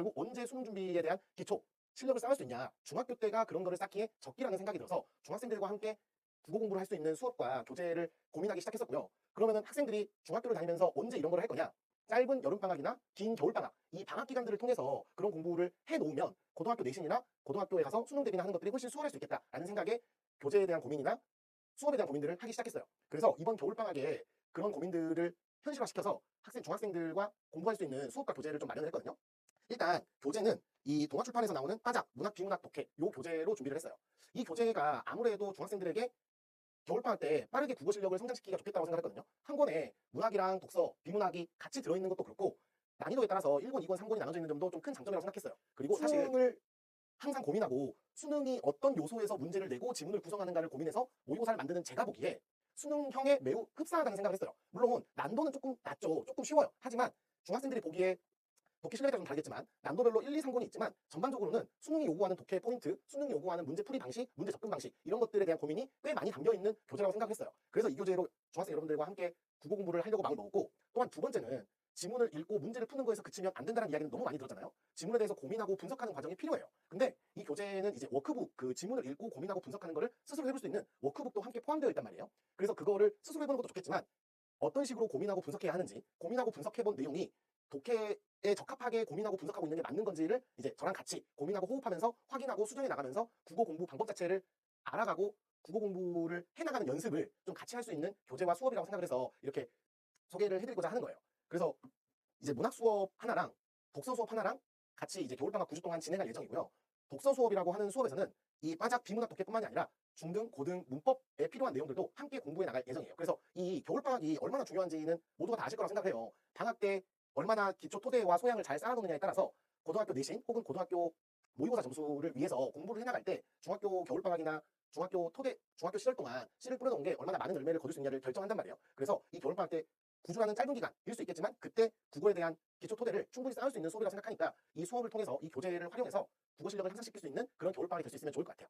결국 언제 수능 준비에 대한 기초 실력을 쌓을 수 있냐 중학교 때가 그런 거를 쌓기에 적기라는 생각이 들어서 중학생들과 함께 국어 공부를 할 수 있는 수업과 교재를 고민하기 시작했었고요. 그러면은 학생들이 중학교를 다니면서 언제 이런 걸 할 거냐? 짧은 여름방학이나 긴 겨울방학, 이 방학 기간들을 통해서 그런 공부를 해 놓으면 고등학교 내신이나 고등학교에 가서 수능 대비나 하는 것들이 훨씬 수월할 수 있겠다라는 생각에 교재에 대한 고민이나 수업에 대한 고민들을 하기 시작했어요. 그래서 이번 겨울방학에 그런 고민들을 현실화시켜서 학생, 중학생들과 공부할 수 있는 수업과 교재를 좀 마련을 했거든요. 일단 교재는 이 동아출판에서 나오는 빠작, 문학, 비문학, 독해 요 교재로 준비를 했어요. 이 교재가 아무래도 중학생들에게 겨울방학 때 빠르게 국어 실력을 성장시키기가 좋겠다고 생각했거든요. 한 권에 문학이랑 독서, 비문학이 같이 들어있는 것도 그렇고 난이도에 따라서 1권, 2권, 3권이 나눠져 있는 점도 좀 큰 장점이라고 생각했어요. 그리고 사실- 수능을 항상 고민하고 수능이 어떤 요소에서 문제를 내고 지문을 구성하는가를 고민해서 모의고사를 만드는 제가 보기에 수능형에 매우 흡사하다는 생각을 했어요. 물론 난도는 조금 낮죠. 조금 쉬워요. 하지만 중학생들이 보기에 독해 따라 좀 다르겠지만 난도별로 1, 2, 3권이 있지만 전반적으로는 수능이 요구하는 독해 포인트, 수능이 요구하는 문제 풀이 방식, 문제 접근 방식 이런 것들에 대한 고민이 꽤 많이 담겨 있는 교재라고 생각했어요. 그래서 이 교재로 중학생 여러분들과 함께 국어 공부를 하려고 마음을 먹었고 또한 두 번째는 지문을 읽고 문제를 푸는 거에서 그치면 안 된다는 이야기는 너무 많이 들었잖아요. 지문에 대해서 고민하고 분석하는 과정이 필요해요. 근데 이 교재는 이제 워크북 그 지문을 읽고 고민하고 분석하는 거를 스스로 해볼 수 있는 워크북도 함께 포함되어 있단 말이에요. 그래서 그거를 스스로 해보는 것도 좋겠지만 어떤 식으로 고민하고 분석해야 하는지 고민하고 분석해본 내용이 독해에 적합하게 고민하고 분석하고 있는 게 맞는 건지를 이제 저랑 같이 고민하고 호흡하면서 확인하고 수정해 나가면서 국어 공부 방법 자체를 알아가고 국어 공부를 해나가는 연습을 좀 같이 할 수 있는 교재와 수업이라고 생각을 해서 이렇게 소개를 해드리고자 하는 거예요. 그래서 이제 문학 수업 하나랑 독서 수업 하나랑 같이 이제 겨울방학 9주 동안 진행할 예정이고요. 독서 수업이라고 하는 수업에서는 이 빠작 비문학 독해뿐만이 아니라 중등, 고등, 문법에 필요한 내용들도 함께 공부해 나갈 예정이에요. 그래서 이 겨울방학이 얼마나 중요한지는 모두가 다 아실 거라고 생각해요. 방학 때 얼마나 기초 토대와 소양을 잘 쌓아놓느냐에 따라서 고등학교 내신 혹은 고등학교 모의고사 점수를 위해서 공부를 해나갈 때 중학교 겨울방학이나 중학교 토대, 중학교 시절 동안 씨를 뿌려놓은 게 얼마나 많은 열매를 거둘 수 있냐를 결정한단 말이에요. 그래서 이 겨울방학 때 9주라는 짧은 기간일 수 있겠지만 그때 국어에 대한 기초 토대를 충분히 쌓을 수 있는 수업이라 생각하니까 이 수업을 통해서 이 교재를 활용해서 국어 실력을 향상시킬 수 있는 그런 겨울방학이 될 수 있으면 좋을 것 같아요.